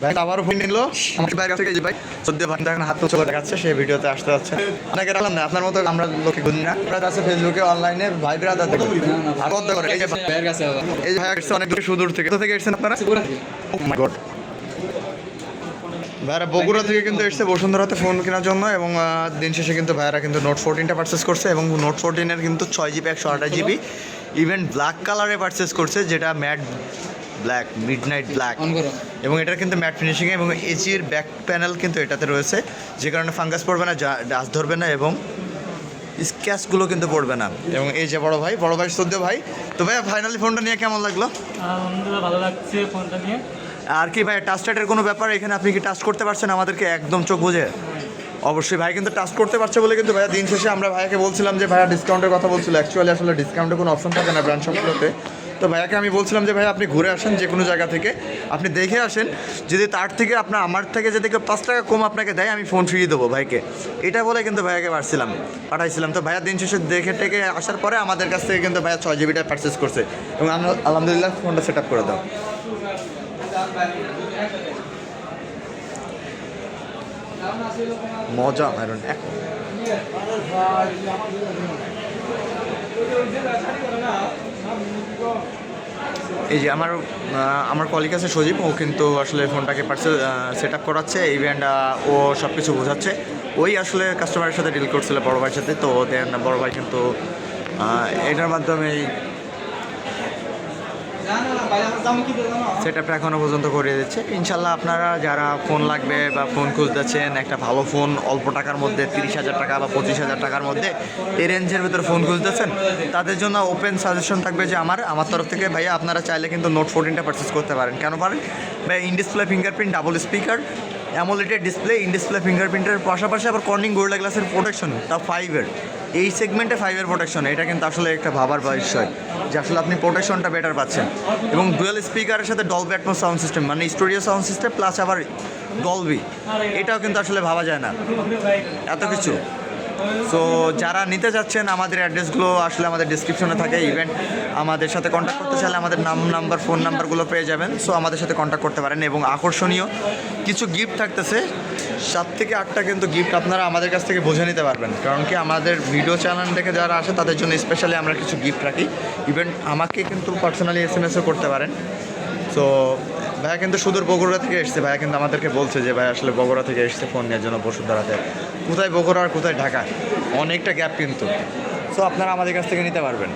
ভাই আবারও ফোন নিল। আমার ভাইয়ের কাছ যে ভাই সদ্য ভাই এখন হাত করে দেখাচ্ছে সেই ভিডিওতে আসতে যাচ্ছে। আপনাকে রাখলাম না আপনার মতো আমরা লোকে ঘুরি না। আপনার আছে ফেসবুকে অনলাইনে ভাই ব্রাদার দেখো করে এই যে ভাই- ভাইয়ের কাছে এই ভাই আসছে অনেক দূরে সুদূর থেকে। কোথা থেকে এসেছেন আপনারা? থেকে। Oh ভাইরা বগুড়া থেকে কিন্তু এসছে বসুন্ধরাতে ফোন কেনার জন্য এবং দিন শেষে কিন্তু ভাইরা কিন্তু নোট ফোরটিনটা পারচেস করছে এবং নোট ফোরটিনের কিন্তু ছয় জিবি একশো আঠাশ জিবি ইভেন ব্ল্যাক কালারে পারচেস করছে যেটা matte black midnight black এবং এটার কিন্তু ম্যাট ফিনিশিং এবং এজির ব্যাক প্যানেল কিন্তু এটাতে রয়েছে। যে কারণে ফাঙ্গাস পড়বে না ডাস ধরবে না এবং স্ক্যাচগুলো কিন্তু পড়বে না। এবং এই যে বড় ভাই বড় ভাই সদ্য ভাই তো ভাই ফাইনালি ফোনটা নিয়ে কেমন লাগল? ভালো লাগছে ফোনটা নিয়ে। আর কি ভাই টাচ টাইটের কোনো ব্যাপার? এখানে আপনি কি টাচ করতে পারছেন? আমাদেরকে একদম চোখ বুঝে। অবশ্যই ভাই কিন্তু টাচ করতে পারছে বলে কিন্তু ভাইয়া দিন শেষে আমরা ভাইয়াকে বলছিলাম যে ভাইয়া ডিসকাউন্টের কথা বলছিল। অ্যাকচুয়ালি আসলে ডিসকাউন্টের কোনো অপশন থাকে না ব্র্যান্ড শপগুলোতে তো ভাইয়াকে আমি বলছিলাম যে, ভাই, আপনি ঘুরে আসেন যে কোনো জায়গা থেকে। আপনি দেখে আসেন। যদি তার থেকে আপনার আমার থেকে যদি কেউ পাঁচ টাকা কম আপনাকে দেয়, আমি ফোন ফিরিয়ে দেবো ভাইকে। এটা বলে কিন্তু ভাইয়াকে পারছিলাম পাঠাইছিলাম। তো ভাইয়া দিন শেষে দেখে টেকে আসার পরে আমাদের কাছ থেকে কিন্তু ভাইয়া ছয় জিবিটা পারচেস করছে। এবং আমরা, আলহামদুলিল্লাহ ফোনটা সেট আপ করে দাও। মজা মারুন এক এই যে আমার আমার কলিগ আছে সজীব, ও কিন্তু আসলে ফোনটাকে পার্সেল সেট আপ করাচ্ছে ইভেন্ট ও সব কিছু বোঝাচ্ছে। ওই আসলে কাস্টমারের সাথে ডিল করছিল বড় ভাইয়ের সাথে, তো দেন বড় ভাই কিন্তু এটার মাধ্যমে সেট আপটা এখনও পর্যন্ত করিয়ে দিচ্ছে। ইনশাল্লাহ আপনারা যারা ফোন লাগবে বা ফোন খুঁজতেছেন, একটা ভালো ফোন অল্প টাকার মধ্যে, তিরিশ হাজার টাকা বা পঁচিশ হাজার টাকার মধ্যে, এই রেঞ্জের ভিতরে ফোন খুঁজতেছেন, তাদের জন্য ওপেন সাজেশন থাকবে যে আমার আমার তরফ থেকে ভাইয়া আপনারা চাইলে কিন্তু নোট ফোরটিনটা পারচেস করতে পারেন। কেন পারেন? ভাই in display fingerprint double speaker AMOLED display in display ফিঙ্গারপ্রিন্টের পাশাপাশি আবার কর্নিং গোল্ডা গ্লাসের প্রোটেকশন তা ফাইভের এই সেগমেন্টে ফাইভের প্রোটেকশন এটা কিন্তু আসলে একটা ভাবার বিষয় যে আসলে আপনি প্রোটেকশনটা বেটার পাচ্ছেন। এবং ডুয়েল স্পিকারের সাথে ডলবি অ্যাটমস সাউন্ড সিস্টেম মানে স্টুডিও সাউন্ড সিস্টেম প্লাস আবার ডলবি এটাও কিন্তু আসলে ভাবা যায় না। এত কিছু। সো যারা নিতে যাচ্ছেন, আমাদের অ্যাড্রেসগুলো আসলে আমাদের ডিসক্রিপশনে থাকে ইভেন্ট আমাদের সাথে কন্ট্যাক্ট করতে চাইলে আমাদের নাম নাম্বার ফোন নাম্বারগুলো পেয়ে যাবেন। সো আমাদের সাথে কন্ট্যাক্ট করতে পারেন এবং আকর্ষণীয় কিছু গিফট থাকতেছে। সাত থেকে আটটা কিন্তু গিফট আপনারা আমাদের কাছ থেকে বুঝে নিতে পারবেন। কারণ কি, আমাদের ভিডিও চ্যানেল থেকে যারা আসে, তাদের জন্য স্পেশালি আমরা কিছু গিফট রাখি। ইভেন আমাকে কিন্তু পার্সোনালি এস এম এসও করতে পারেন। সো ভাইয়া কিন্তু সুদূর বগুড়া থেকে এসছে। ভাইয়া কিন্তু আমাদেরকে বলছে যে ভাই আসলে বগুড়া থেকে এসছে ফোন নেওয়ার জন্য বসুন্ধরাতে। কোথায় বগুড়া আর কোথায় ঢাকা অনেকটা গ্যাপ কিন্তু। সো আপনারা আমাদের কাছ থেকে নিতে পারবেন।